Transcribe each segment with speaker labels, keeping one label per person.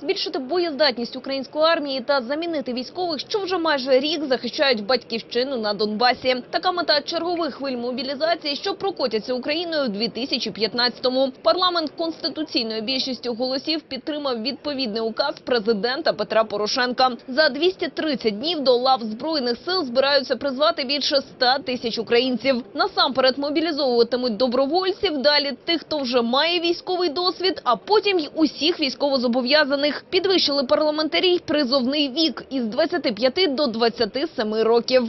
Speaker 1: збільшити боєздатність української армії та замінити військових, що вже майже рік захищають батьківщину на Донбасі. Така мета чергових хвиль мобілізації, що прокотяться Україною у 2015-му. Парламент конституційною більшістю голосів підтримав відповідний указ президента Петра Порошенка. За 230 днів до лав збройних сил збираються призвати більше 100 тисяч українців. Насамперед мобілізовуватимуть добровольців. Далі тих, хто вже має військовий досвід, а потім й усіх військовозобов'язаних. Підвищили парламентарі призовний вік із 25 до 27 років.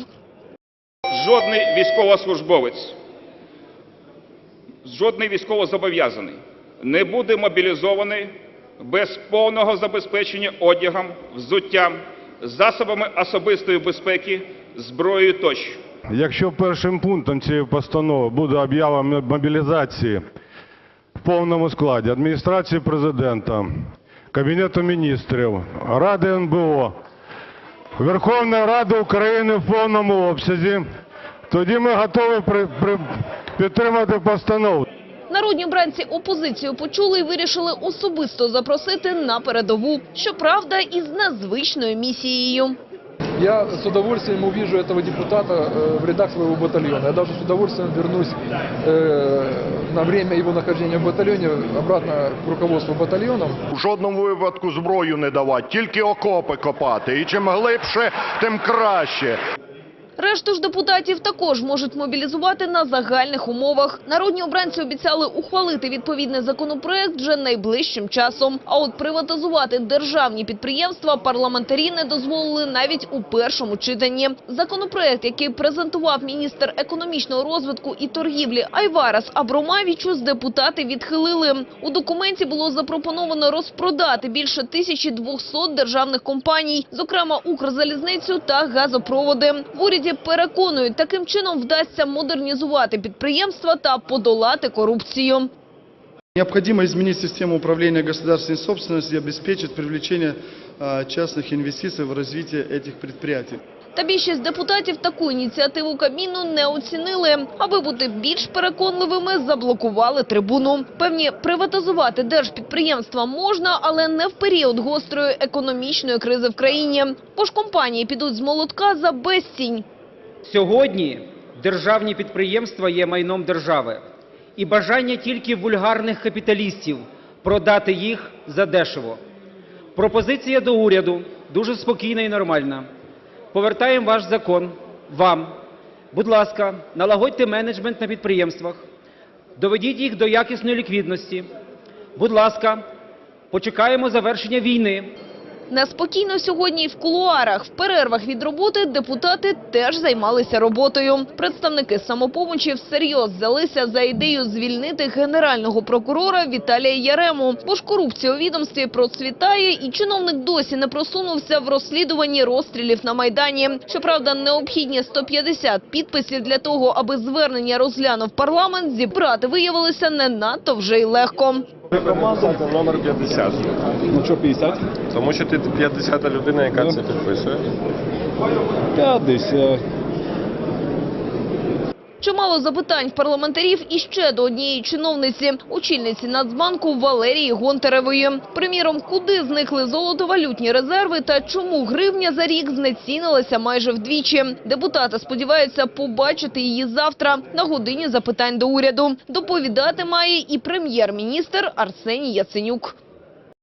Speaker 2: Жодний військовослужбовець, жодний військовозобов'язаний не буде мобілізований без повного забезпечення одягом, взуттям, засобами особистої безпеки, зброєю тощо.
Speaker 3: Якщо першим пунктом цієї постанови буде об'ява мобілізації в повному складі адміністрації президента, Кабінету міністрів, Ради НБО, Верховної Ради України в повному обсязі, тоді ми готові при- при- підтримати постанову.
Speaker 1: Народні бранці опозицію почули і вирішили особисто запросити на передову. Щоправда, із незвичною місією.
Speaker 4: Я с удовольствием увижу этого депутата э, в рядах своего батальона. Я даже с удовольствием вернусь э, на время его нахождения в батальоне обратно к руководству батальоном.
Speaker 5: В жодному випадку зброю не давати, тільки окопи копати. І чим глибше, тим краще.
Speaker 1: Решту ж депутатів також можуть мобілізувати на загальних умовах. Народні обранці обіцяли ухвалити відповідний законопроект вже найближчим часом. А от приватизувати державні підприємства парламентарі не дозволили навіть у першому читанні. Законопроект, який презентував міністр економічного розвитку і торгівлі Айварас Абромавічус, депутати відхилили. У документі було запропоновано розпродати більше 1200 державних компаній, зокрема Укрзалізницю та газопроводи. В уряді переконують, таким чином вдасться модернізувати підприємства та подолати корупцію.
Speaker 6: Необходимо изменить систему управления государственной собственностью и обеспечить привлечение частных инвестиций в развитие этих предприятий.
Speaker 1: Та більшість депутатів таку ініціативу Кабміну не оцінили. Аби бути більш переконливими, заблокували трибуну. Певні, приватизувати держпідприємства можна, але не в період гострої економічної кризи в країні. Бо ж компанії підуть з молотка за безцінь.
Speaker 7: Сьогодні державні підприємства є майном держави. І бажання тільки вульгарних капіталістів продати їх задешево. Пропозиція до уряду дуже спокійна і нормальна. Повертаємо ваш закон вам. Будь ласка, налагодьте менеджмент на підприємствах, доведіть їх до якісної ліквідності. Будь ласка, почекаємо завершення війни.
Speaker 1: Неспокійно сьогодні в кулуарах. В перервах від роботи депутати теж займалися роботою. Представники самопомочі всерйоз взялися за ідею звільнити генерального прокурора Віталія Ярему. Бо ж корупція у відомстві процвітає, і чиновник досі не просунувся в розслідуванні розстрілів на Майдані. Щоправда, необхідні 150 підписів для того, аби звернення розглянув парламент, зібрати виявилося не надто вже й легко.
Speaker 8: Номер 50.
Speaker 4: Ну що 50?
Speaker 8: Тому що ти 50-та людина, яка це підписує.
Speaker 4: 50.
Speaker 1: Чимало запитань парламентарів і ще до однієї чиновниці, очільниці Нацбанку Валерії Гонтаревої. Приміром, куди зникли золотовалютні резерви та чому гривня за рік знецінилася майже вдвічі. Депутати сподіваються побачити її завтра на годині запитань до уряду. Доповідати має і прем'єр-міністр Арсеній Яценюк.